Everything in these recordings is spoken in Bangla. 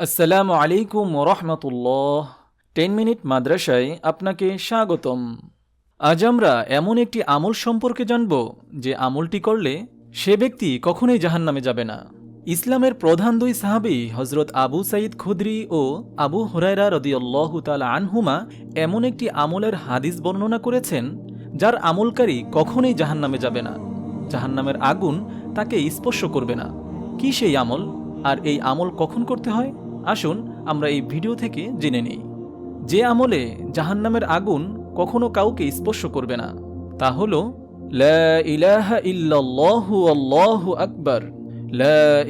আসসালামু আলাইকুম রহমতুল্লাহ। টেন মিনিট মাদ্রাসায় আপনাকে স্বাগতম। আজ আমরা এমন একটি আমল সম্পর্কে জানব, যে আমলটি করলে সে ব্যক্তি কখনোই জাহান্নামে যাবে না। ইসলামের প্রধান দুই সাহাবি হজরত আবু সাইদ খুদরি ও আবু হুরায়রা রদিয়াল্লাহ তালা আনহুমা, এমন একটি আমলের হাদিস বর্ণনা করেছেন, যার আমলকারী কখনোই জাহান্নামে যাবে না। জাহান্নামের আগুন তাকে স্পর্শ করবে না। কি সেই আমল? আর এই আমল কখন করতে হয়? আসুন, আমরা এই ভিডিও থেকে জেনে নিই। যে আমলে জাহান্নামের আগুন কখনো কাউকে স্পর্শ করবে না, তা হল ইলাহা ইল্লাল্লাহু আল্লাহু আকবার, লা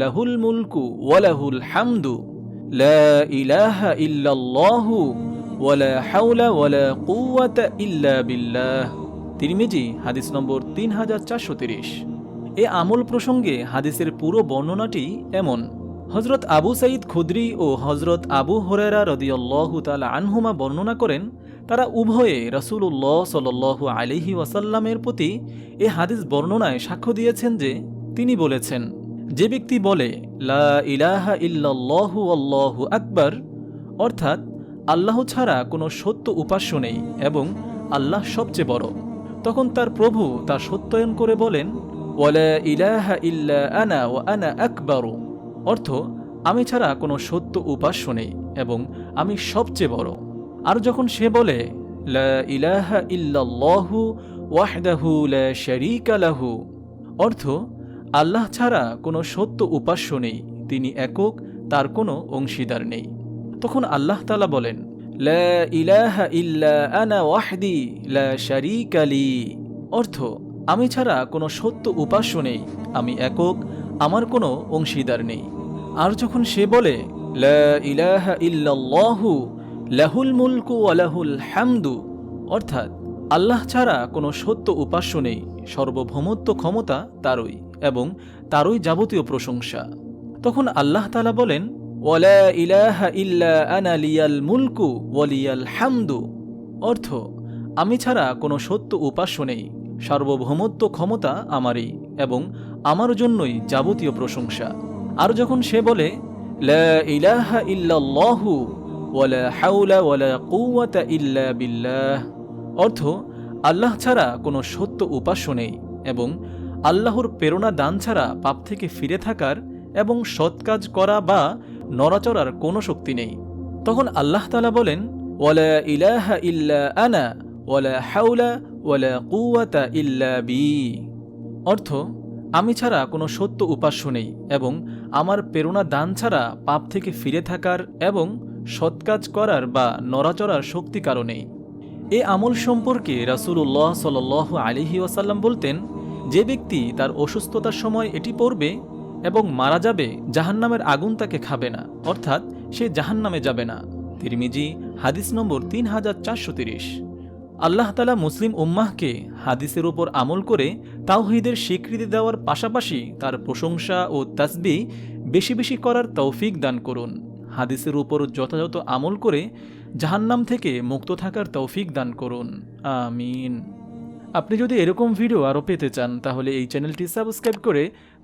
লাহু মুলকু ওয়া লাহুল ওয়ালা হাওলা ওয়ালা কুওয়াতা ইল্লা বিল্লাহ। তিরমিজি, হাদিস নম্বর তিন হাজার চারশো তিরিশ। এ আমল প্রসঙ্গে হাদিসের পুরো বর্ণনাটি এমন। হজরত আবু সাইদ খুদ্রি ও হজরত আবু হরেরা রদিয়াল্লাহু তালা আনহুমা বর্ণনা করেন, তারা উভয়ে রসুল্লাহ সাল আলিহি ওয়াসাল্লামের প্রতি এ হাদিস বর্ণনায় সাক্ষ্য দিয়েছেন যে, তিনি বলেছেন, যে ব্যক্তি বলে, লা ইলাহা ইল্লাল্লাহু আল্লাহু আকবার, অর্থাৎ আল্লাহ ছাড়া কোনো সত্য উপাস্য নেই এবং আল্লাহ সবচেয়ে বড়। তখন তার প্রভু তা সত্যায়ন করে বলেন ইলাহা ইল্লা ও অর্থ, আমি ছাড়া কোনো সত্য উপাস্য নেই এবং আমি সবচেয়ে বড়। আর যখন সে বলে ইলাহা ওয়াহদাহু লাহু, অর্থ, আল্লাহ ছাড়া কোনো সত্য উপাস্য নেই, তিনি একক, তার কোনো অংশীদার নেই। তখন আল্লাহ তালা বলেন লা ইলাহা ইল্লা আনা ওয়াহদি, লা অর্থ, আমি ছাড়া কোনো সত্য উপাস্য নেই, আমি একক, আমার কোনো অংশীদার নেই। আর যখন সে বলে, লা ইলাহা ইল্লাল্লাহু, লাহুল মুলকু ওয়া লাহুল হামদু, অর্থাৎ, আল্লাহ ছাড়া কোনো সত্য উপাস্য নেই, সর্বভৌমত্ব ক্ষমতা তারই এবং তারই যাবতীয় প্রশংসা। তখন আল্লাহ তালা বলেন ওয়ালা ইলাহা ইল্লা আনা লিয়াল মুলকু ওয়ালিয়াল হামদু। অর্থ, আমি ছাড়া কোনো সত্য উপাস্য নেই, সার্বভৌমত্ব ক্ষমতা আমারই এবং আমার জন্যই যাবতীয় প্রশংসা। আর যখন সে বলে, লা ইলাহা ইল্লাল্লাহু ওয়ালা হাউলা ওয়ালা কুওয়াতা ইল্লা বিল্লাহ অর্থ, আল্লাহ ছাড়া কোনো সত্য উপাস্য নেই এবং আল্লাহর প্রেরণা দান ছাড়া পাপ থেকে ফিরে থাকার এবং সৎ কাজ করা বা নড়াচড়ার কোনো শক্তি নেই। তখন আল্লাহ তালা বলেন, ওয়ালা ইলাহা ইল্লা আনা, ওয়ালা হাউলা ওয়ালা কুওয়াতা ইল্লা বি। অর্থ, আমি ছাড়া কোনো সত্য উপাস্য নেই এবং আমার প্রেরণা দান ছাড়া পাপ থেকে ফিরে থাকার এবং সৎ কাজ করার বা নড়াচড়ার শক্তি কারণেই এ আমল সম্পর্কে রাসুল্লাহ সাল আলিহি ওয়াসাল্লাম বলতেন, যে ব্যক্তি তার অসুস্থতার সময় এটি পড়বে এবং মারা যাবে, জাহান্নামের আগুন তাকে খাবে না, অর্থাৎ সে জাহান্নামে যাবে না। তিরমিজি, হাদিস নম্বর তিন হাজার চারশো তিরিশ। আল্লাহ তালা মুসলিম উম্মাহকে হাদিসের উপর আমল করে তাওহিদের স্বীকৃতি দেওয়ার পাশাপাশি তার প্রশংসা ও তাসবি বেশি বেশি করার তৌফিক দান করুন। হাদিসের উপর যথাযথ আমল করে জাহান্নাম থেকে মুক্ত থাকার তৌফিক দান করুন। আমিন। আপনি যদি এরকম ভিডিও আরও পেতে চান, তাহলে এই চ্যানেলটি সাবস্ক্রাইব করে